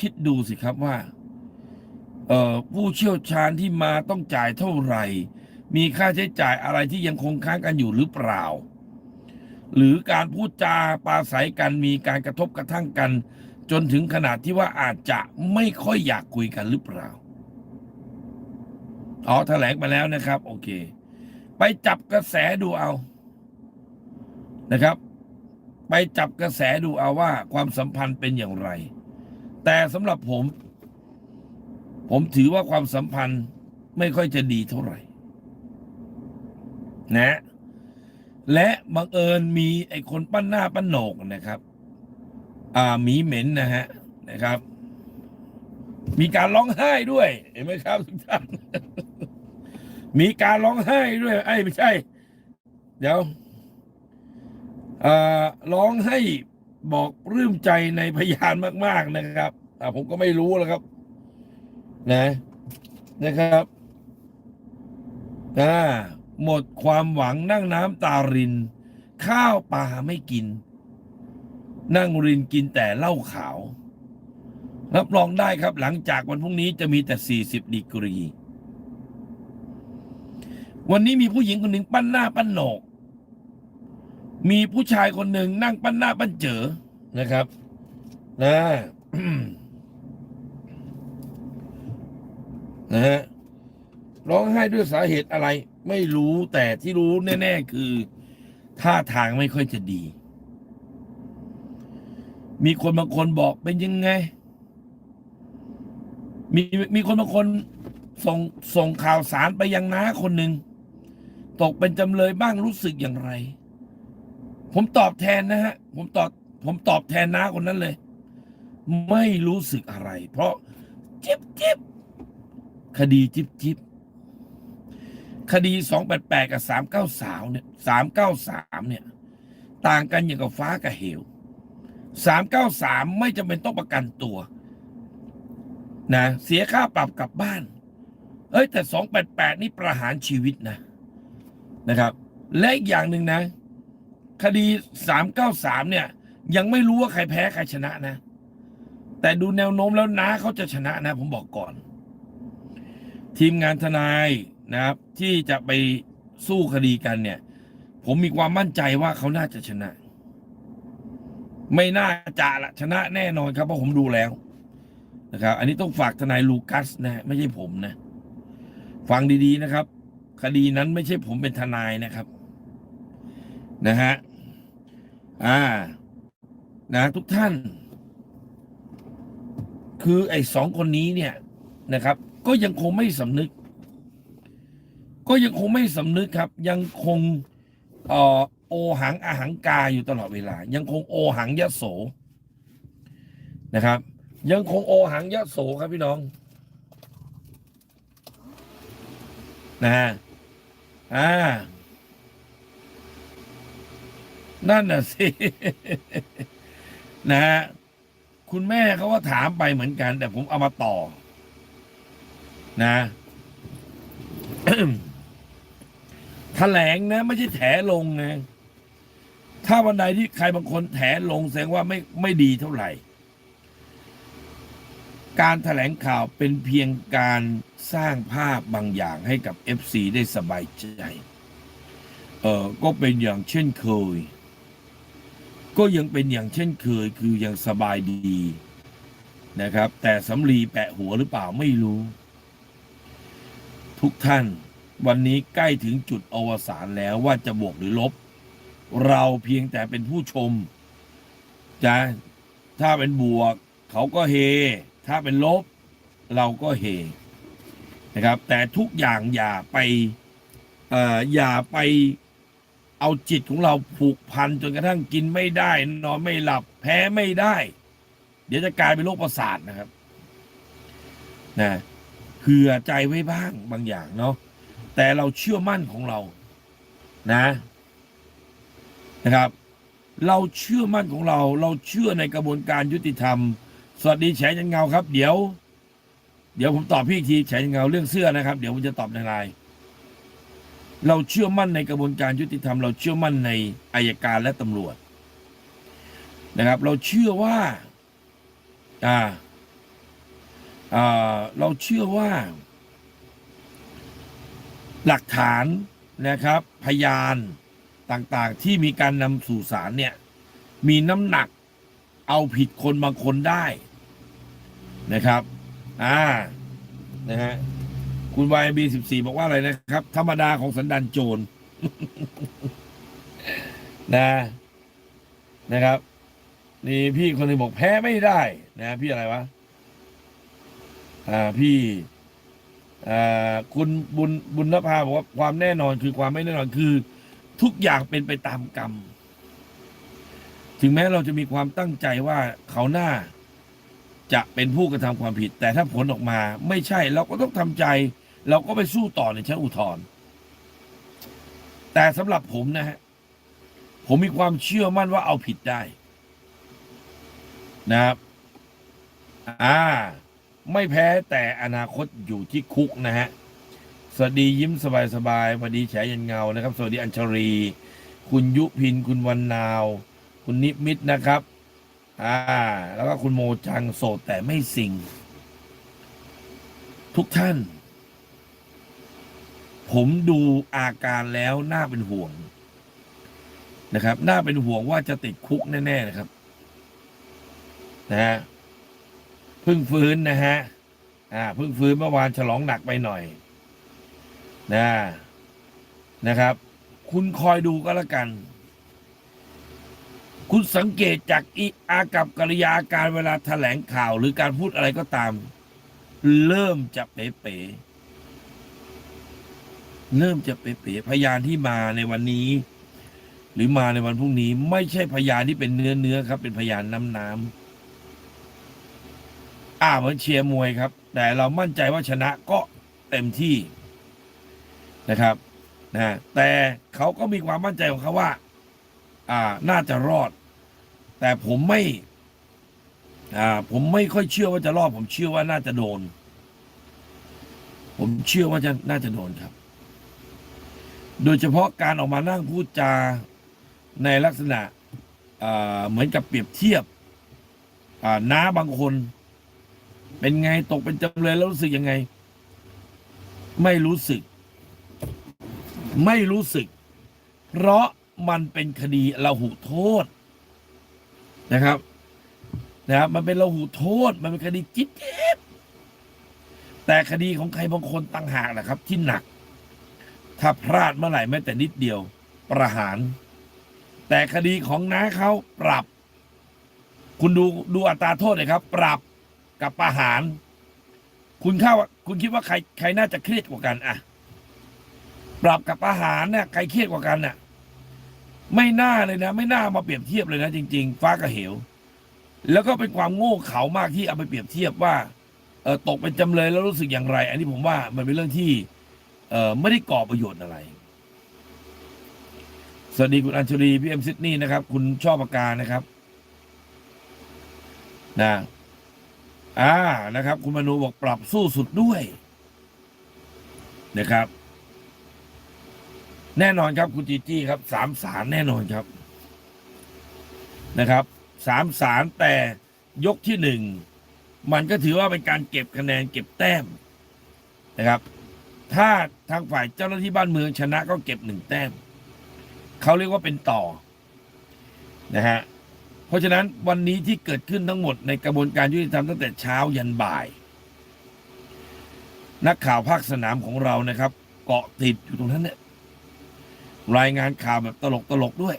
คิดดูสิครับว่าเออผู้เชี่ยวชาญที่มาต้องจ่ายเท่าไหร่ มีค่าใช้จ่ายอะไรที่ยังคงค้างกันอยู่หรือเปล่า หรือการพูดจาปาศัยกันมีการกระทบกระทั่งกัน จนถึงขนาดที่ว่าอาจจะไม่ค่อยอยากคุยกันหรือเปล่าอ๋อแถลงมาแล้วนะครับ โอเค ไปจับกระแสดูเอานะครับ ไปจับกระแสดูเอาว่าความสัมพันธ์เป็นอย่างไร แต่สำหรับผม ผมถือว่าความสัมพันธ์ไม่ค่อยจะดีเท่าไหร่ นะ และบังเอิญมีไอ้คนปั้นหน้าปั้นโหนกนะครับ อ่าหมีเหม็นนะฮะนะครับ มีการร้องไห้ด้วย เห็นไหมครับทุกท่านมีการร้องไห้ด้วย ไอ้ไม่ใช่ เดี๋ยวอ่าร้องให้ บอกรื่มใจในพยานมาก ๆนะครับอ่าผมก็ไม่รู้แล้วครับ นะ นะครับอ่าหมดความหวังนั่งน้ำตาริน ข้าวปลาไม่กิน นั่งรินกินแต่เหล้าขาว รับรองได้ครับ หลังจากวันพรุ่งนี้จะมีแต่ 40 ดีกรี วันนี้มีผู้หญิงคนหนึ่งปั้นหน้าปั้นโหนก มีผู้ชายคนหนึ่งนั่งปั้นหน้าปั้นเจอนะครับนะนะฮะร้องไห้ด้วยสาเหตุอะไร ไม่รู้แต่ที่รู้แน่ ๆ คือท่าทางไม่ค่อยจะดี มีคนบางคนบอกเป็นยังไง มีมีคนบางคนส่งส่งข่าวสารไปยังน้าคนหนึ่งตกเป็นจำเลยบ้างรู้สึกอย่างไร ผมตอบแทนนะฮะ ผมตอบ ผมตอบแทนน้าคนนั้นเลย ไม่รู้สึกอะไร เพราะจิบจิบคดีจิบจิบคดีสองแปดแปดกับสามเก้าสาวเนี่ยสามเก้าสามเนี่ย ต่างกันอย่างกับฟ้ากับเหวสามเก้าสามไม่จำเป็นต้องประกันตัว นะ เสียค่าปรับกลับบ้าน เอ้ย แต่สองแปดแปดนี่ประหารชีวิตนะ นะครับ และอีกอย่างหนึ่งนะ คดีสามเก้าสามเนี่ย ยังไม่รู้ว่าใครแพ้ใครชนะนะ แต่ดูแนวโน้มแล้วนะเขาจะชนะนะ ผมบอกก่อน ทีมงานทนายนะครับ ที่จะไปสู้คดีกันเนี่ย ผมมีความมั่นใจว่าเขาน่าจะชนะ ไม่น่าจะละชนะแน่นอนครับเพราะผมดูแล้วนะครับ อันนี้ต้องฝากทนายลูคัสนะไม่ใช่ผมนะ ฟังดีๆนะครับ คดีนั้นไม่ใช่ผมเป็นทนายนะครับ นะฮะ อ่า นะ ทุกท่าน คือไอ้สองคนนี้เนี่ยนะครับ ก็ยังคงไม่สำนึก ก็ยังคงไม่สำนึกครับ ยังคงเอ่อโอหังอาหังกาอยู่ตลอดเวลา ยังคงโอหังยะโสนะครับ ยังคงโอหังยะโสครับพี่น้องนะฮะอ่า นั่นน่ะสิ นะฮะคุณแม่เขาก็ถามไปเหมือนกัน แต่ผมเอามาต่อ นะแถลงนะไม่ใช่แถลงนะถ้าวันใดที่ใครบางคนแถลงแสดงว่าไม่ไม่ดีเท่าไหร่ การแถลงข่าวเป็นเพียงการสร้างภาพบางอย่างให้กับ FC ได้สบายใจ เออก็เป็นอย่างเช่นเคย ก็ยังเป็นอย่างเช่นเคยคือยังสบายดีนะครับ แต่สำลีแปะหัวหรือเปล่าไม่รู้ ทุกท่านวันนี้ใกล้ถึงจุดอวสานแล้วว่าจะบวกหรือลบ เราเพียงแต่เป็นผู้ชมจะถ้าเป็นบวก เขาก็เฮ ถ้าเป็นลบ เราก็เฮนะครับ แต่ทุกอย่างอย่าไปออย่าไป เอาจิตของเราผูกพันจนกระทั่งกินไม่ได้นอนไม่หลับ แพ้ไม่ได้ เดี๋ยวจะกลายเป็นโรคประสาทนะครับนะเผื่อใจไว้บ้างบางอย่างเนาะแต่เราเชื่อมั่นของเรานะนะครับ เราเชื่อมั่นของเรา เราเชื่อในกระบวนการยุติธรรม สวัสดีแฉยันเงาครับ เดี๋ยว เดี๋ยวผมตอบพี่อีกทีแฉยันเงาเรื่องเสื้อนะครับ เดี๋ยวผมจะตอบในไลน์ เราเชื่อมั่นในกระบวนการยุติธรรม เราเชื่อมั่นในอายการและตำรวจนะครับ เราเชื่อว่าอ่าอ่าเราเชื่อว่า หลักฐานนะครับ พยานต่างๆ ที่มีการนำสู่ศาลเนี่ยมีน้ำหนักเอาผิดคนบางคนได้นะครับ อ่า นะฮะ คุณวายบีสิบสี่บอกว่าอะไรนะครับ ธรรมดาของสันดานโจรนะนะครับ นี่พี่คนหนึ่งบอกแพ้ไม่ได้ นะ พี่อะไรวะ อ่าพี่ อ่าคุณบุญบุญนภาบอกว่าความแน่นอนคือความไม่แน่นอนคือ ทุกอย่างเป็นไปตามกรรม ถึงแม้เราจะมีความตั้งใจว่าเขาหน้า จะเป็นผู้กระทำความผิด แต่ถ้าผลออกมาไม่ใช่ เราก็ต้องทำใจ เราก็ไปสู้ต่อในชั้นอุทธรณ์แต่สำหรับผมนะฮะผมมีความเชื่อมั่นว่าเอาผิดได้ นะครับ อ่า ไม่แพ้แต่อนาคตอยู่ที่คุกนะฮะ สวัสดียิ้มสบายสบายๆสวัสดีแฉยันเงานะครับ สวัสดีอัญชรี คุณยุพิน คุณวันนาว คุณนิมิตนะครับ อ่า แล้วก็คุณโมจังโสดแต่ไม่สิง ทุกท่าน ผมดูอาการแล้วน่าเป็นห่วงนะครับ น่าเป็นห่วงว่าจะติดคุกแน่ ๆ นะครับ นะฮะเพิ่งฟื้นนะฮะ อ่าเพิ่งฟื้นเมื่อวานฉลองหนักไปหน่อย นะ นะครับ คุณคอยดูก็แล้วกัน คุณสังเกตจากอีอากับกริยาการเวลาแถลงข่าวหรือการพูดอะไรก็ตาม เริ่มจะเป๋ๆเริ่มจะเป๋ๆพยานที่มาในวันนี้ หรือมาในวันพรุ่งนี้ ไม่ใช่พยานที่เป็นเนื้อเนื้อครับ เป็นพยานน้ำน้ำอ่าเหมือนเชียร์มวยครับ แต่เรามั่นใจว่าชนะก็เต็มที่นะครับนะแต่เขาก็มีความมั่นใจของเขาว่า อ่าน่าจะรอด แต่ผมไม่อ่าผมไม่ค่อยเชื่อว่าจะรอดผมเชื่อว่าน่าจะโดน ผมเชื่อว่าจะน่าจะโดนครับ โดยเฉพาะการออกมานั่งพูดจาในลักษณะเหมือนกับเปรียบเทียบน้าบางคน เป็นไงตกเป็นจำเลยแล้วรู้สึกยังไง ไม่รู้สึก ไม่รู้สึก เพราะมันเป็นคดีระหุโทษ นะครับนะครับมันเป็นระหุโทษ มันเป็นคดีจิ๊บจิ๊บแต่คดีของใครบางคนต่างหากนะครับ ที่หนัก ถ้าพลาดเมื่อไหร่แม้แต่นิดเดียว ประหาร แต่คดีของน้าเขาปรับ คุณดูดูอัตราโทษเลยครับ ปรับกับประหาร คุณเข้าคุณคิดว่าใครใครน่าจะเครียดกว่ากันอะปรับกับประหารเนี่ยใครเครียดกว่ากันน่ะ ไม่น่าเลยนะ ไม่น่ามาเปรียบเทียบเลยนะจริง ๆ ฟ้ากับเหว แล้วก็เป็นความโง่เขลามากที่เอาไปเปรียบเทียบว่าเออตกเป็นจำเลยแล้วรู้สึกอย่างไร อันนี้ผมว่ามันเป็นเรื่องที่เออไม่ได้ก่อประโยชน์อะไร สวัสดีคุณอัญชลีพี่เอ็มซิดนีย์นะครับ คุณชอบปากกานะครับนะอ่านะครับ คุณมนูบอกปรับสู้สุดด้วยนะครับ แน่นอนครับคุณจีจี้ครับสามสารแน่นอนครับนะครับสามสารแต่ยกที่หนึ่งมันก็ถือว่าเป็นการเก็บคะแนนเก็บแต้มนะครับ ถ้าทางฝ่ายเจ้าหน้าที่บ้านเมืองชนะก็เก็บหนึ่งแต้มเขาเรียกว่าเป็นต่อนะฮะเพราะฉะนั้นวันนี้ที่เกิดขึ้นทั้งหมดในกระบวนการยุติธรรมตั้งแต่เช้ายันบ่าย นักข่าวภาคสนามของเรานะครับ เกาะติดอยู่ตรงนั้นเนี่ย รายงานข่าวแบบตลกตลกๆด้วย